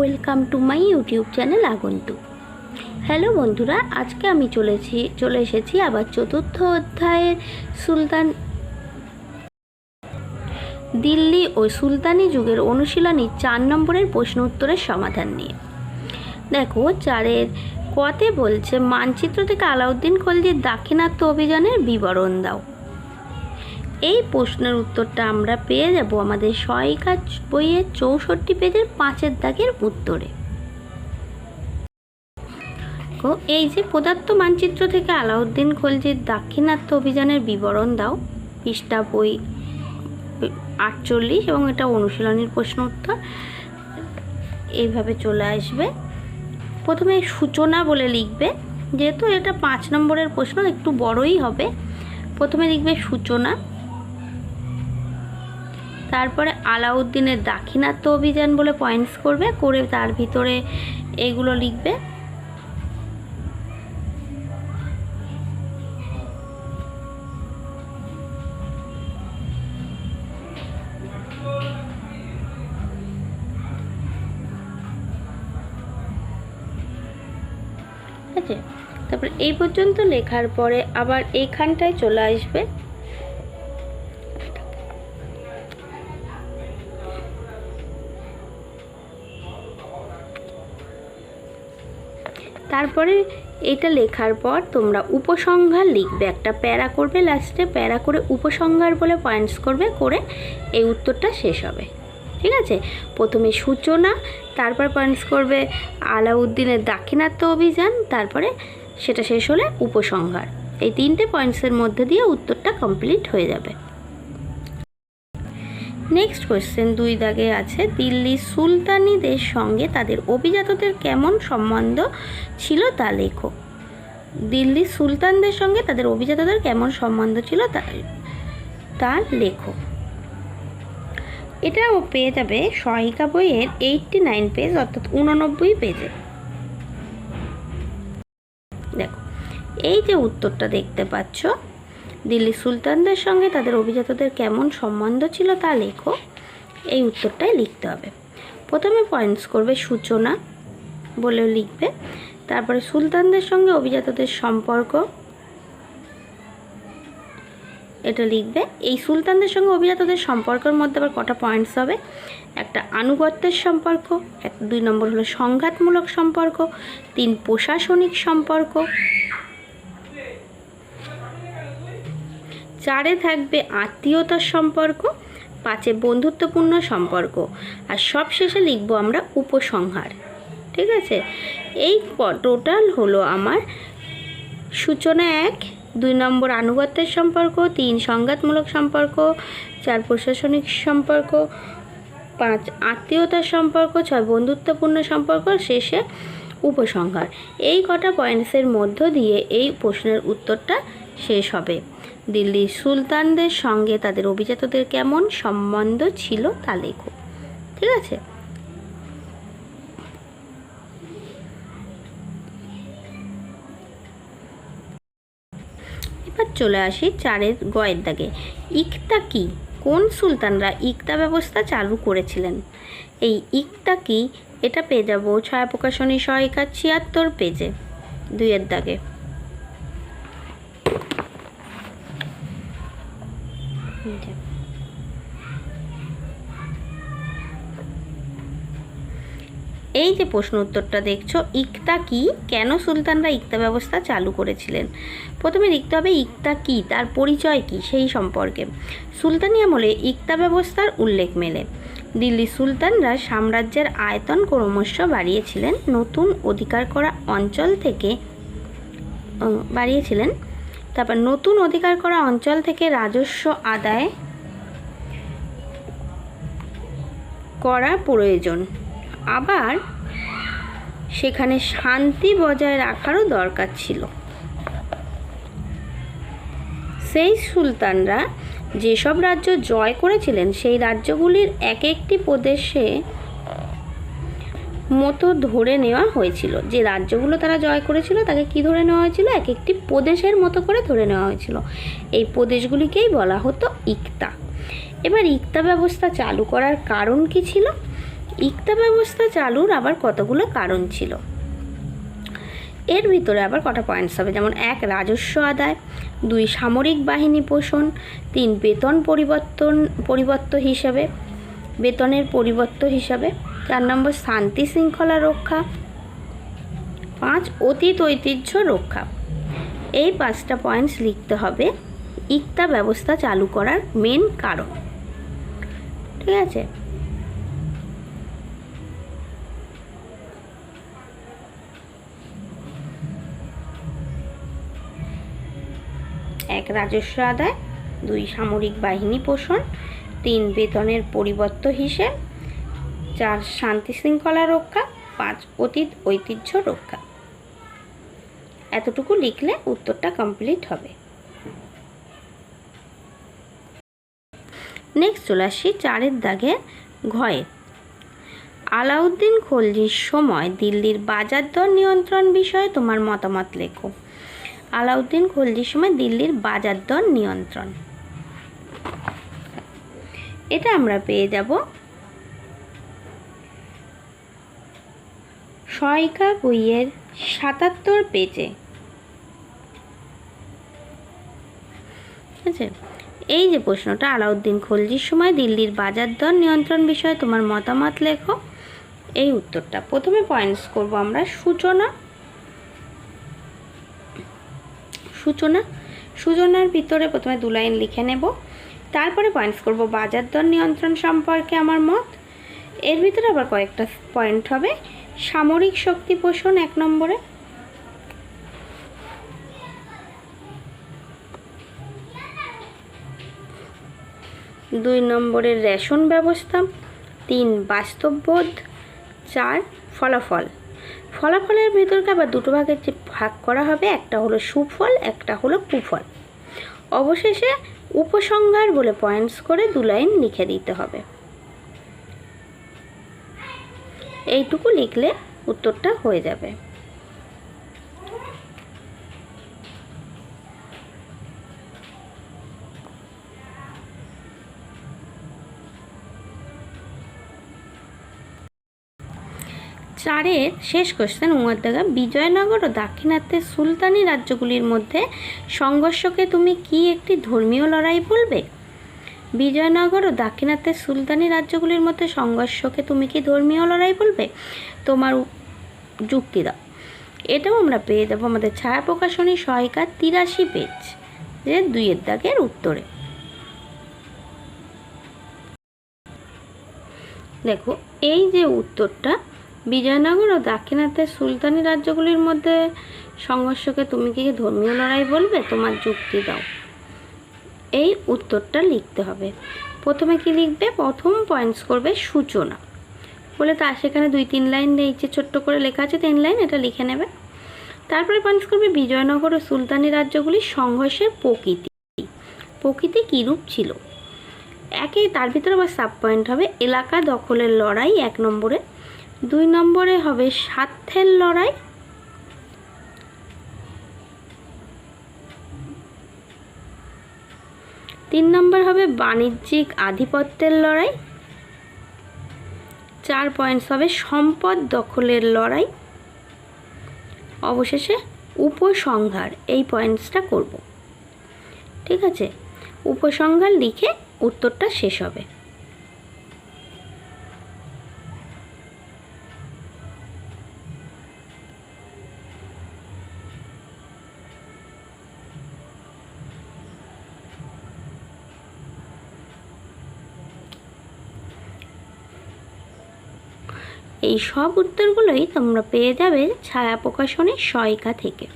Welcome to my YouTube channel Agantuk. Hello বন্ধুরা, আজকে আমি চলেছি, চলে এসেছি আবার চতুর্থ অধ্যায়ের সুলতান দিল্লি ও সুলতানি যুগের অনুশীলনী চার নম্বরের প্রশ্ন উত্তরের সমাধান নিয়ে। দেখো, চারের কতে বলছে, মানচিত্র থেকে আলাউদ্দিন খলজির দাক্ষিণাত্য অভিযানের বিবরণ দাও। এই প্রশ্নের উত্তরটা আমরা পেয়ে যাব আমাদের সহায়িকা বইয়ের চৌষট্টি পেজের পাঁচের দাগের উত্তরে। এই যে পদার্থ মানচিত্র থেকে আলাউদ্দিন খলজির দাক্ষিণাত্য অভিযানের বিবরণ দাও। পৃষ্ঠা বই আটচল্লিশ এবং এটা অনুশীলনীর প্রশ্ন উত্তর। এইভাবে চলে আসবে। প্রথমে সূচনা বলে লিখবে, যেহেতু এটা পাঁচ নম্বরের প্রশ্ন, একটু বড়ই হবে। প্রথমে লিখবে সূচনা। তারপরে আলাউদ্দিনের দাক্ষিণাত্য অভিযান বলে পয়েন্টস করবে, করে তার ভিতরে এগুলো লিখবে। আছে? তারপরে এই পর্যন্ত লেখার পরে আবার এইখানটায় চলে আসবে। তারপরে এটা লেখার পর তোমরা উপসংহার লিখবে। একটা প্যারা করবে লাস্টে, প্যারা করে উপসংহার বলে পয়েন্টস করবে, করে এই উত্তরটা শেষ হবে। ঠিক আছে? প্রথমে সূচনা, তারপর পয়েন্টস করবে আলাউদ্দিনের দাক্ষিণাত্য অভিযান, তারপরে সেটা শেষ হলে উপসংহার। এই তিনটে পয়েন্টসের মধ্যে দিয়ে উত্তরটা কমপ্লিট হয়ে যাবে। নেক্সট কোয়েশ্চেন দুই দাগে আছে। দিল্লি সুলতানিদের সঙ্গে তাদের অভিজাতদের কেমন সম্বন্ধ ছিল তা লেখো। দিল্লি সুলতানদের সঙ্গে তাদের অভিজাতদের কেমন সম্বন্ধ ছিল তা তা লেখো। এটাও পেয়ে যাবে সহায়িকা বইয়ের এইটটি নাইন পেজ অর্থাৎ উননব্বই পেজে দেখো, এই যে উত্তরটা দেখতে পাচ্ছ দিল্লি সুলতানদের সঙ্গে তাদের অভিজাতদের কেমন সম্বন্ধ ছিল তা লেখো। এই উত্তরটাই লিখতে হবে। প্রথমে পয়েন্টস করবে সূচনা বলেও লিখবে। তারপরে সুলতানদের সঙ্গে অভিজাতদের সম্পর্ক এটা লিখবে। এই সুলতানদের সঙ্গে অভিজাতদের সম্পর্কের মধ্যে আবার কটা পয়েন্টস হবে? একটা আনুগত্যের সম্পর্ক, এক দুই নম্বর হলো সংঘাতমূলক সম্পর্ক, তিন প্রশাসনিক সম্পর্ক চারে থাকবে আত্মীয়তার সম্পর্ক, পাঁচে বন্ধুত্বপূর্ণ সম্পর্ক, আর সব শেষে লিখব আমরা উপসংহার। ঠিক আছে? এই টোটাল হলো আমার সূচনা এক, দুই নম্বর আনুগত্যের সম্পর্ক, তিন সংঘাতমূলক সম্পর্ক, চার প্রশাসনিক সম্পর্ক, পাঁচ আত্মীয়তার সম্পর্ক, ছয় বন্ধুত্বপূর্ণ সম্পর্ক, শেষে উপসংহার। এই কটা পয়েন্টসের মধ্য দিয়ে এই প্রশ্নের উত্তরটা শেষ হবে। দিল্লির সুলতানদের সঙ্গে তাদের অভিজাতদের কেমন সম্বন্ধ ছিল তা লেখো। ঠিক আছে? এবার চলে আসি চারের গয়ের দাগে। ইকতা কি? কোন সুলতানরা ইকতা ব্যবস্থা চালু করেছিলেন? এই ইকতা কি? এটা পেয়ে যাব ছায়া প্রকাশনী সহায়িকা ছিয়াত্তর পেজে দুইয়ের দাগে। এই যে প্রশ্ন উত্তরটা দেখছ, ইকতা কি? কেন সুলতানরা ইকতা ব্যবস্থা চালু করেছিলেন? প্রথমে লিখতে হবে ইকতা কি, তার পরিচয় কি, সেই সম্পর্কে। সুলতানি আমলে ইকতা ব্যবস্থার উল্লেখ মেলে। দিল্লি সুলতানরা সাম্রাজ্যের আয়তন ক্রমশ বাড়িয়েছিলেন, নতুন অধিকার করা অঞ্চল থেকে বাড়িয়েছিলেন। তারপর নতুন অধিকার করা অঞ্চল থেকে রাজস্ব আদায় করা প্রয়োজন। আবার সেখানে শান্তি বজায় রাখারও দরকার ছিল। সেই সুলতানরা যেসব রাজ্য জয় করেছিলেন, সেই রাজ্যগুলির এক একটি প্রদেশে মতো ধরে নেওয়া হয়েছিল। যে রাজ্যগুলো তারা জয় করেছিল, তাকে কি ধরে নেওয়া হয়েছিল? এক একটি প্রদেশের মতো করে ধরে নেওয়া হয়েছিল। এই প্রদেশগুলিকেই বলা হতো ইকতা। এবার ইকতা ব্যবস্থা চালু করার কারণ কি ছিল? ইকতা ব্যবস্থা চালুর আবার কতগুলো কারণ ছিল? এর ভিতরে আবার কটা পয়েন্টস হবে। যেমন এক, রাজস্ব আদায়, দুই, সামরিক বাহিনী পোষণ, তিন, বেতন পরিবর্তন, পরিবর্ত হিসাবে, বেতনের পরিবর্ত হিসাবে। চার নম্বর, শান্তি শৃঙ্খলা রক্ষা। পাঁচ, অতীত ঐতিহ্য রক্ষা। এই পাঁচটা পয়েন্টস লিখতে হবে। ইকতা ব্যবস্থা চালু করার মেন কারণ। ঠিক আছে? এক, রাজস্ব আদায়। দুই, সামরিক বাহিনী পোষণ। তিন, বেতনের পরিবর্ত হিসেব। চার শান্তি শৃঙ্খলা রক্ষা, পাঁচ অতীত ঐতিহ্য রক্ষা। এতটুকু লিখলে উত্তরটা কমপ্লিট হবে। নেক্সট চলে আসি চারের দাগে ঘয়ে। আলাউদ্দিন খলজির সময় দিল্লির বাজার দর নিয়ন্ত্রণ বিষয়ে তোমার মতামত লেখো। আলাউদ্দিন খলজির সময় দিল্লির বাজার দর নিয়ন্ত্রণ। এটা আমরা পেয়ে যাব সহায়িকা বইয়ের সাতাত্তর পেজে। আছে এই যে প্রশ্নটা, আলাউদ্দিন খলজির সময় দিল্লির বাজার দর নিয়ন্ত্রণ বিষয়ে তোমার মতামত লেখো। এই উত্তরটা। প্রথমে পয়েন্টস করব আমরা। সূচনা। সূচনা। সূচনার ভিতরে প্রথমে দু লাইন লিখে নেব। তারপরে পয়েন্টস করব বাজার দর নিয়ন্ত্রণ সম্পর্কে আমার মত। এর ভিতরে আবার কয়েকটা পয়েন্ট হবে। সামরিক শক্তি পোষণ এক নম্বরে। দুই নম্বরের রেশন ব্যবস্থা, তিন বাস্তববোধ, চার ফলাফল। ফলাফলের ভেতরকে আবার দুটো ভাগে যে ভাগ করা হবে, একটা হলো সুফল, একটা হলো কুফল। অবশেষে উপসংহার বলে পয়েন্টস করে দু লাইন লিখে দিতে হবে। এইটুকু লিখলে উত্তরটা হয়ে যাবে। চারের শেষ কোশ্চেন উমাদ্দাগা বিজয়নগর ও দাক্ষিণাত্যের সুলতানি রাজ্যগুলির মধ্যে সংঘর্ষকে তুমি কি একটি ধর্মীয় লড়াই বলবে? বিজয়নগর ও দাক্ষিণাত্যের সুলতানি রাজ্যগুলির মধ্যে সংঘর্ষকে তুমি কি ধর্মীয় লড়াই বলবে? তোমার যুক্তি দাও। এটাও আমরা পেয়ে যাব আমাদের ছায়া প্রকাশনী সহায়িকা তিরাশি পেজ, যে দুইয়ের দাগের উত্তরে। দেখো, এই যে উত্তরটা, বিজয়নগর ও দাক্ষিণাত্যের সুলতানি রাজ্যগুলির মধ্যে সংঘর্ষকে তুমি কি ধর্মীয় লড়াই বলবে? তোমার যুক্তি দাও। এই উত্তরটা লিখতে হবে। প্রথমে কি লিখবে? প্রথম পয়েন্টস করবে সূচনা। বলে তা, সেখানে দুই তিন লাইন যে ছোট্ট করে লেখা আছে, তিন লাইন এটা লিখে নেবে। তারপরে পয়েন্টস করবে বিজয়নগর ও সুলতানি রাজ্যগুলির সংঘর্ষের প্রকৃতি। প্রকৃতি কীরূপ ছিল? একে তার ভিতরে আবার সাব পয়েন্ট হবে। এলাকা দখলের লড়াই এক নম্বরে। দুই নম্বরে হবে স্বার্থের লড়াই। তিন নম্বর হবে বাণিজ্যিক আধিপত্যের লড়াই। চার পয়েন্টস হবে সম্পদ দখলের লড়াই। অবশেষে উপসংহার, এই পয়েন্টসটা করব। ঠিক আছে? উপসংহার লিখে উত্তরটা শেষ হবে। এই সব উত্তরগুলোই তোমরা পেয়ে যাবে ছায়া প্রকাশনের সহায়িকা থেকে।